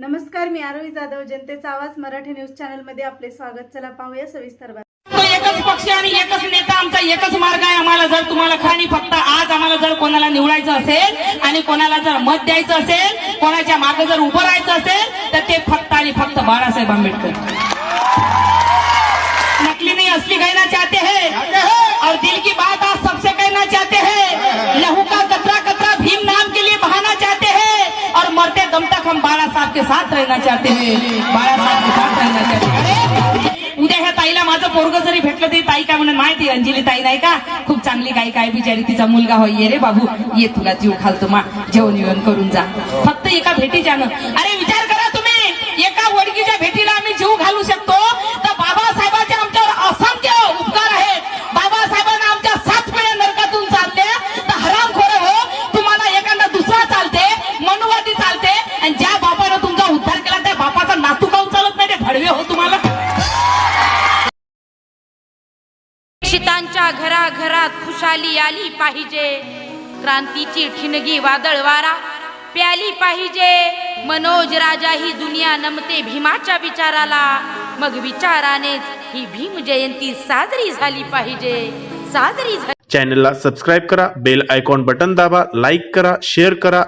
नमस्कार मी आरोही जाधव जनतेचा आवाज मराठी न्यूज चॅनलमध्ये आपले स्वागत. चला पाहूया सविस्तर एकच पक्ष आणि एकच नेता आमचा एकच मार्ग आहे. आम्हाला जर तुम्हाला खाणी फक्त आज आम्हाला जर कोणाला निवडायचं असेल आणि कोणाला जर मत द्यायचं असेल कोणाच्या मागे जर उभं राहायचं असेल तर ते फक्त आणि फक्त बाळासाहेब आंबेडकर. नकली नहीं असली कहना चाहते हैं. और दिल की बात आज सबसे कहना चाहते हैं लहू का कतरा कतरा भीम नाम के लिए बहाना चाहते हैं और मरते दम तक हम बाळा साहब के साथ रहना चाहते हैं। बाळा साहब के साथ रहना चाहते उद्या ह्या ताईला माझं पोरग जरी भेटलं तरी ताई काय म्हणत माहिती अंजली ताई नाही का? खूप चांगली गायिका काय बिचारी. तिचा मुलगा होय ये रे बाबू. ये तुला जीव घालतो मा. जेवण जेवण करून जा. फक्त एका भेटी जाणं अरे विचार कर शिक्षितांच्या घराघरात खुशाली आली पाहिजे. क्रांतीची ठिणगी वादळ वारा प्याली पाहिजे. मनोज राजा ही दुनिया नमते भीमाच्या विचाराला. मग विचारानेच ही भीम जयंती साजरी झाली पाहिजे. साजरी झाली चॅनलला सबस्क्राईब करा बेल आयकॉन बटन दाबा लाईक करा शेअर करा.